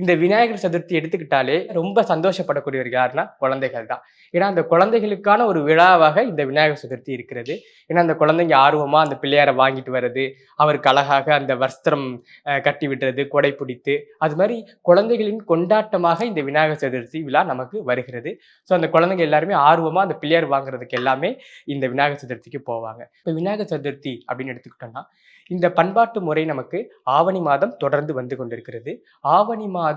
இந்த விநாயகர் சதுர்த்தி எடுத்துக்கிட்டாலே ரொம்ப சந்தோஷப்படக்கூடியவர் யாருன்னா குழந்தைகள் தான். ஏன்னா அந்த குழந்தைகளுக்கான ஒரு விழாவாக இந்த விநாயகர் சதுர்த்தி இருக்கிறது. ஏன்னா அந்த குழந்தைங்க ஆர்வமாக அந்த பிள்ளையாரை வாங்கிட்டு வர்றது அவருக்கு அழகாக அந்த வஸ்திரம் கட்டி விடுறது கொடை பிடித்து அது மாதிரி குழந்தைகளின் கொண்டாட்டமாக இந்த விநாயகர் சதுர்த்தி விழா நமக்கு வருகிறது. ஸோ அந்த குழந்தைங்க எல்லாருமே ஆர்வமாக அந்த பிள்ளையார் வாங்குறதுக்கு எல்லாமே இந்த விநாயகர் சதுர்த்திக்கு போவாங்க. இப்போ விநாயகர் சதுர்த்தி அப்படின்னு எடுத்துக்கிட்டோம்னா இந்த பண்பாட்டு முறை நமக்கு ஆவணி மாதம் தொடர்ந்து வந்து கொண்டிருக்கிறது. ஆவணி மாதம்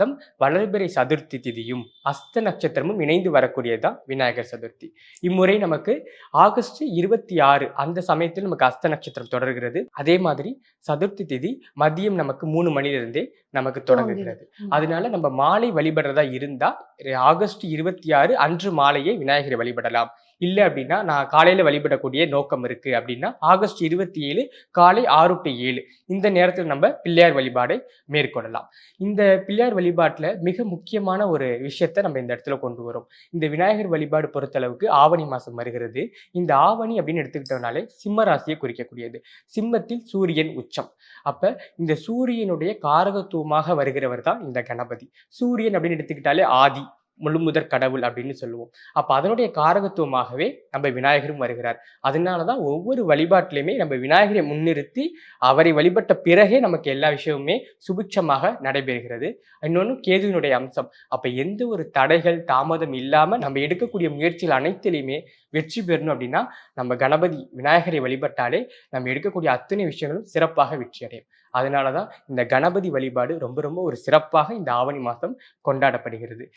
வளர்பிறை சதுர்த்தி திதியும் அஸ்த நட்சத்திரமும் இணைந்து வரக்கூடியதுதான் விநாயகர் சதுர்த்தி. இம்முறை நமக்கு ஆகஸ்ட் இருபத்தி ஆறு அந்த சமயத்தில் நமக்கு அஸ்த நட்சத்திரம் தொடர்கிறது. அதே மாதிரி சதுர்த்தி திதி மதியம் நமக்கு மூணு மணிலிருந்தே நமக்கு தொடங்குகிறது. அதனால நம்ம மாலை வழிபடுறதா இருந்தா ஆகஸ்ட் இருபத்தி ஆறு அன்று மாலையே விநாயகரை வழிபடலாம். இல்லை அப்படின்னா நான் காலையில் வழிபடக்கூடிய நோக்கம் இருக்குது அப்படின்னா ஆகஸ்ட் இருபத்தி ஏழு காலை ஆறு டு ஏழு. இந்த நேரத்தில் நம்ம பிள்ளையார் வழிபாடை மேற்கொள்ளலாம். இந்த பிள்ளையார் வழிபாட்டில் மிக முக்கியமான ஒரு விஷயத்தை நம்ம இந்த இடத்துல கொண்டு வரோம். இந்த விநாயகர் வழிபாடு பொறுத்தளவுக்கு ஆவணி மாதம் வருகிறது. இந்த ஆவணி அப்படின்னு எடுத்துக்கிட்டோம்னாலே சிம்ம ராசியை குறிக்கக்கூடியது. சிம்மத்தில் சூரியன் உச்சம். அப்போ இந்த சூரியனுடைய காரகத்துவமாக வருகிறவர் தான் இந்த கணபதி. சூரியன் அப்படின்னு எடுத்துக்கிட்டாலே ஆதி. முழுமுதற் கடவுள் அப்படின்னு சொல்லுவோம். அப்போ அதனுடைய காரகத்துவமாகவே நம்ம விநாயகரும் வருகிறார். அதனால தான் ஒவ்வொரு வழிபாட்டிலையுமே நம்ம விநாயகரை முன்னிறுத்தி அவரை வழிபட்ட பிறகே நமக்கு எல்லா விஷயமுமே சுபிட்சமாக நடைபெறுகிறது. இன்னொன்று கேதுவினுடைய அம்சம். அப்போ எந்த ஒரு தடைகள் தாமதம் இல்லாமல் நம்ம எடுக்கக்கூடிய முயற்சிகள் அனைத்திலையுமே வெற்றி பெறணும் அப்படின்னா நம்ம கணபதி விநாயகரை வழிபட்டாலே நம்ம எடுக்கக்கூடிய அத்தனை விஷயங்களும் சிறப்பாக வெற்றி அடையும் அதனால தான் இந்த கணபதி வழிபாடு ரொம்ப ரொம்ப ஒரு சிறப்பாக இந்த ஆவணி மாதம் கொண்டாடப்படுகிறது.